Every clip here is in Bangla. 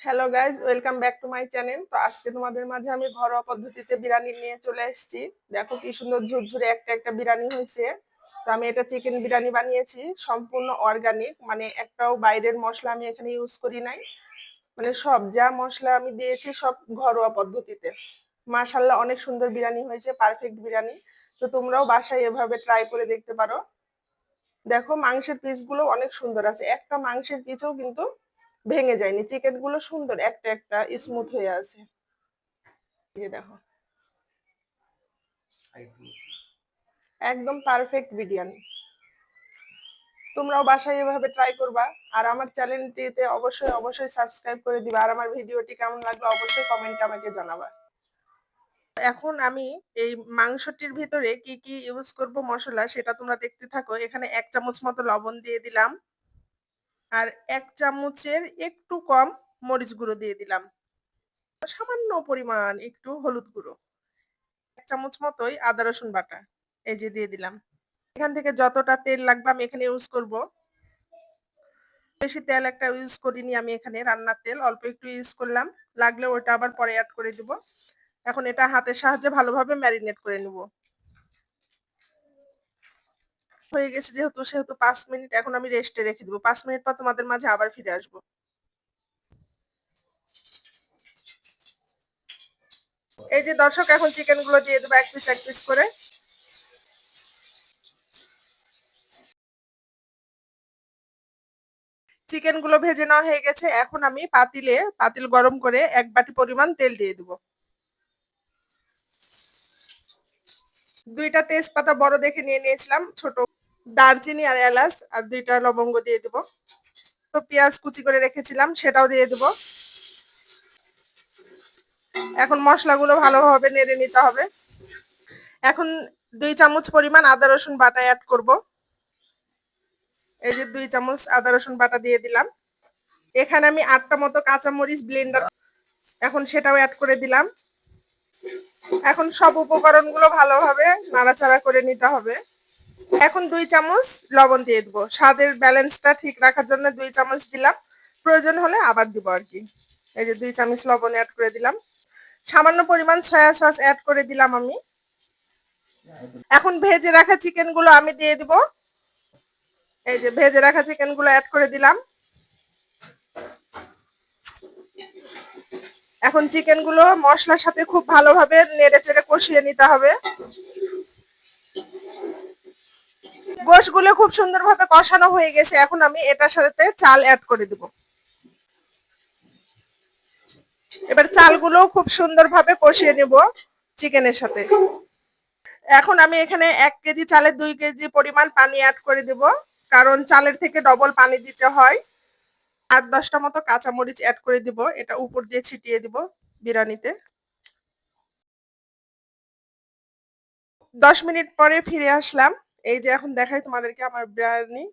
Hello guys welcome back to my channel তো আজকে তোমাদের মাঝে আমি ঘরোয়া পদ্ধতিতে বিরিয়ানি নিয়ে চলে এসেছি। দেখো কি সুন্দর ঝুরঝুরে একটা একটা বিরিয়ানি হয়েছে। তো আমি এটা চিকেন বিরিয়ানি বানিয়েছি। সম্পূর্ণ অর্গানিক মানে একটাও বাইরের মশলা আমি এখানে ইউজ করি নাই। মানে সব যা মশলা আমি দিয়েছি সব ঘরোয়া পদ্ধতিতে। মাশাল্লাহ অনেক সুন্দর বিরিয়ানি হয়েছে পারফেক্ট বিরিয়ানি। তো তোমরাও বাসায় এভাবে ট্রাই করে দেখতে পারো। দেখো, মাংসের পিসগুলো অনেক সুন্দর আছে। একটা মাংসের পিসও কিন্তু ভেঙে যায়নি। চিকেনগুলো সুন্দর, একটা একটা স্মুথ হয়ে আছে। দেখো। একদম পারফেক্ট বিরিয়ানি। তোমরাও বাসায় এভাবে ট্রাই করবা। আর আমার চ্যানেলটিতে অবশ্যই অবশ্যই সাবস্ক্রাইব করে দিবা। আর আমার ভিডিওটি কেমন লাগল অবশ্যই কমেন্টে আমাকে জানাবা। এখন আমি এই মাংসটির ভিতরে কি কি ইউজ করব মশলা সেটা তোমরা দেখতে থাকো। এখানে এক চামচ মতো লবণ দিয়ে দিলাম। আর এক চামচের একটু কম মরিচ গুঁড়ো দিয়ে দিলাম। সামান্য পরিমাণ একটু হলুদ গুঁড়ো। এক চামচ মতোই আদা, রসুন বাটা এই যে দিয়ে দিলাম। এখান থেকে যতটা তেল লাগবে আমি এখানে ইউজ করব। বেশি তেল একটা ইউজ করিনি আমি এখানে রান্নার তেল, অল্প একটু ইউজ করলাম। লাগলে ওটা আবার পরে অ্যাড করে দিব। এখন এটা হাতের সাহায্যে ভালোভাবে ম্যারিনেট করে নিব। হয়ে গেছে যেহেতু, সেহেতু পাঁচ মিনিট এখন আমি রেস্টে রেখে দিব। পাঁচ মিনিট পর তোমাদের মাঝে আবার ফিরে আসব। এই যে দর্শক, এখন চিকেনগুলো দিয়ে দেবো এক পিস এক পিস করে। চিকেনগুলো ভেজে নেওয়া হয়ে গেছে। এখন আমি পাতিলে, পাতিল গরম করে এক বাটি পরিমাণ তেল দিয়ে দেবো। দুইটা তেজপাতা বড় দেখে নিয়ে নিয়েছিলাম, ছোট দারচিনি আর এলাচ, আর দুইটা লবঙ্গ দিয়ে দেবো। তো পেঁয়াজ কুচি করে রেখেছিলাম, সেটাও দিয়ে দেবো। এখন মশলাগুলো ভালোভাবে নেড়ে নিতে হবে। এখন দুই চামচ পরিমাণ আদা, রসুন বাটা অ্যাড করব। এই যে দুই চামচ আদা, রসুন বাটা দিয়ে দিলাম। এখানে আমি আটটা মতো কাঁচামরিচ ব্লেন্ডার এখন সেটাও অ্যাড করে দিলাম। এখন সব উপকরণগুলো ভালোভাবে নাড়াচাড়া করে নিতে হবে। এখন দুই চামচ লবণ দিয়ে দেবো। স্বাদের ব্যালেন্সটা ঠিক রাখার জন্য দুই চামচ দিলাম। প্রয়োজন হলে আবার দিব আর কি। এই যে দুই চামচ লবণ অ্যাড করে দিলাম। সামান্য পরিমাণ সয়া সস অ্যাড করে দিলাম আমি। এখন ভেজে রাখা চিকেনগুলো আমি দিয়ে দিব। এই যে ভেজে রাখা চিকেনগুলো অ্যাড করে দিলাম। এখন চিকেনগুলো মশলার সাথে খুব ভালোভাবে নেড়ে চেড়ে কষিয়ে নিতে হবে। গোশগুলো খুব সুন্দরভাবে কষানো হয়ে গেছে, এখন আমি এটার সাথে চাল অ্যাড করে দিব। এবার চালগুলো খুব সুন্দরভাবে কষিয়ে নেব চিকেনের সাথে। এখন আমি এখানে এক কেজি চালে দুই কেজি পরিমাণ পানি অ্যাড করে দিব, কারণ চালের থেকে ডবল পানি দিতে হয়। আট দশটা মতো কাঁচামরিচ অ্যাড করে দিব। এটা উপর দিয়ে ছিটিয়ে দিব বিরিয়ানিতে। দশ মিনিট পরে ফিরে আসলাম। এই যে এখন দেখাই তোমাদেরকে আমার বিরিয়ানি।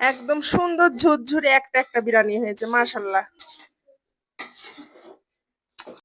একদম সুন্দর ঝুরঝুরে একটা একটা বিরিয়ানি হয়েছে মাশাল্লাহ